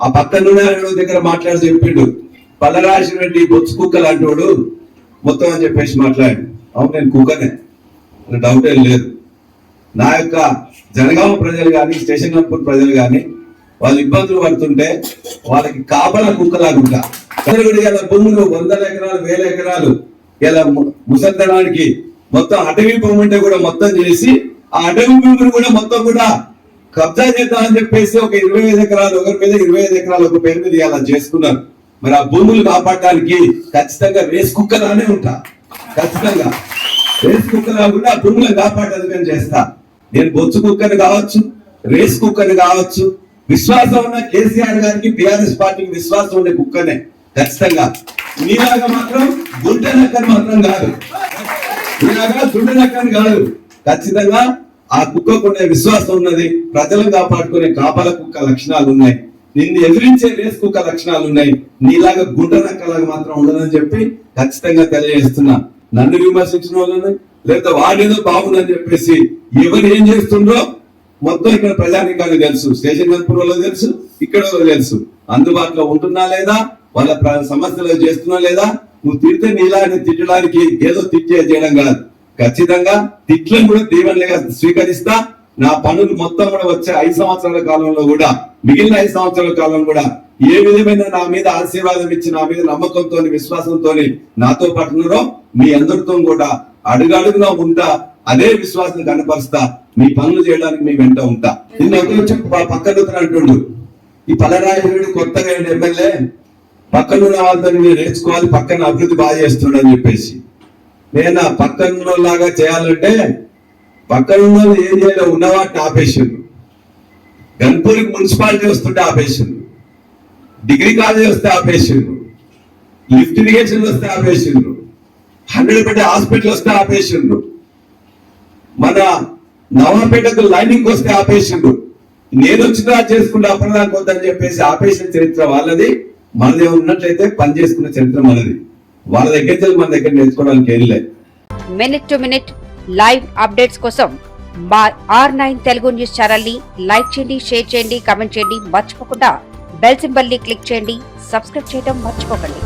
ఆ పక్కన దగ్గర మాట్లాడి చెప్పిండు. పల్లరాశి రెడ్డి బొచ్చు కుక్క అంటోడు మొత్తం అని చెప్పేసి మాట్లాడు. అవును నేను కుక్కనే. డౌట్ ఏం లేదు. నా యొక్క జనగామ ప్రజలు కానీ స్టేషన్ కంపూర్ ప్రజలు కానీ వాళ్ళు ఇబ్బందులు పడుతుంటే వాళ్ళకి కాపల కుక్కలాగుంటా ఇలా భూములు వందల ఎకరాలు వేల ఎకరాలు ఇలా ముసందడానికి మొత్తం అటవీ భూమి ఉంటే కూడా మొత్తం చేసి ఆ అటవీ భూమిని కూడా మొత్తం కూడా కబ్జా చేద్దామని చెప్పేసి ఒక ఇరవై ఐదు ఎకరాలు ఒకరి మీద ఇరవై ఐదు ఎకరాలు ఒక పేరు మీద ఇలా చేసుకున్నారు. మరి ఆ భూములు కాపాడడానికి ఖచ్చితంగా రేస్ కుక్కలానే ఉంటా. ఖచ్చితంగా. రేస్ కుక్కలా కూడా ఆ భూములను కాపాడేందుకని చేస్తా. నేను బొచ్చు కుక్కని కావచ్చు రేస్ కుక్కని కావచ్చు విశ్వాసం ఉన్న కేసీఆర్ గారికి బీఆర్ఎస్ పార్టీకి విశ్వాసం ఉండే కుక్కనే. ఖచ్చితంగా. మీలాగా మాత్రం గుంట నక్కని మాత్రం కాదు. మీలాగా గుంట నక్కని కాదు. ఖచ్చితంగా ఆ కుక్కకునే విశ్వాసం ఉన్నది. ప్రజలను కాపాడుకునే కాపల కుక్క లక్షణాలు ఉన్నాయి. నిన్ను ఎదిరించే రేస్ కుక్క లక్షణాలు ఉన్నాయి. నీలాగా గుంట నక్కలాగా మాత్రం ఉండదని చెప్పి ఖచ్చితంగా తెలియజేస్తున్నా. నన్ను విమర్శించిన వాళ్ళని లేదా వాడేదో బాగుందని చెప్పేసి ఎవరు ఏం చేస్తుండ్రో మొత్తం ఇక్కడ ప్రజానికానికి తెలుసు. స్టేషన్ కన్పూర్ తెలుసు ఇక్కడ తెలుసు. అందుబాటులో ఉంటున్నా లేదా వాళ్ళ సమస్యలు చేస్తున్నా లేదా నువ్వు తిడితే నీలాంటి తిట్టడానికి ఏదో తిట్టే చేయడం కాదు. ఖచ్చితంగా తిట్లను కూడా దీవెనలుగా స్వీకరిస్తా. నా పనులు మొత్తం కూడా వచ్చే ఐదు సంవత్సరాల కాలంలో కూడా మిగిలిన ఐదు సంవత్సరాల కాలం కూడా ఏ విధమైన నా మీద ఆశీర్వాదం ఇచ్చి నా మీద నమ్మకంతో విశ్వాసంతో నాతో పట్టునరో మీ అందరితో కూడా అడుగడుగునా ఉంటా అదే విశ్వాసం కనపరుస్తా మీ పనులు చేయడానికి మీ వెంట ఉంటా. నిన్న పక్కన అంటుండు ఈ పలరాయుడు కొత్తగా ఎమ్మెల్యే పక్కన ఉన్న వాళ్ళతో నేను నేర్చుకోవాలి పక్కన అభివృద్ధి బాగా చేస్తుండని అని చెప్పేసి. నేను ఆ పక్కన లాగా చేయాలంటే పక్కన ఉన్న వాళ్ళు ఏం చేయాలో ఆపేసిండ్రు. గన్పూర్కి మున్సిపాలిటీ వస్తుంటే ఆపేసిండ్రు. డిగ్రీ కాలేజ్ వస్తే ఆపేసిండ్రు. లిఫ్ట్ ఇరిగేషన్ వస్తే ఆపేసిండ్రు. హండ్రెడ్ పెట్టి హాస్పిటల్ వస్తే ఆపేసిండ్రు. మన నవాపేటకు లైనింగ్ వస్తే ఆపేసిండ్రు. నేను వచ్చినా చేసుకుంటే అప్పటిదాకా వద్దని చెప్పేసి ఆపేసిన చరిత్ర వాళ్ళది. మనది ఉన్నట్లయితే పని చేసుకున్న చరిత్ర మనది. వాళ్ళ దగ్గర మన దగ్గర నేర్చుకోవడానికి ఏం లేదు. Minute to minute live updates కోసం మా ఆర్ నైన్ తెలుగు న్యూస్ ఛానల్ని లైక్ చేయండి షేర్ చేయండి కామెంట్ చేయండి. మర్చిపోకుండా బెల్ సింబల్ని క్లిక్ చేయండి. సబ్స్క్రైబ్ చేయడం మర్చిపోకండి.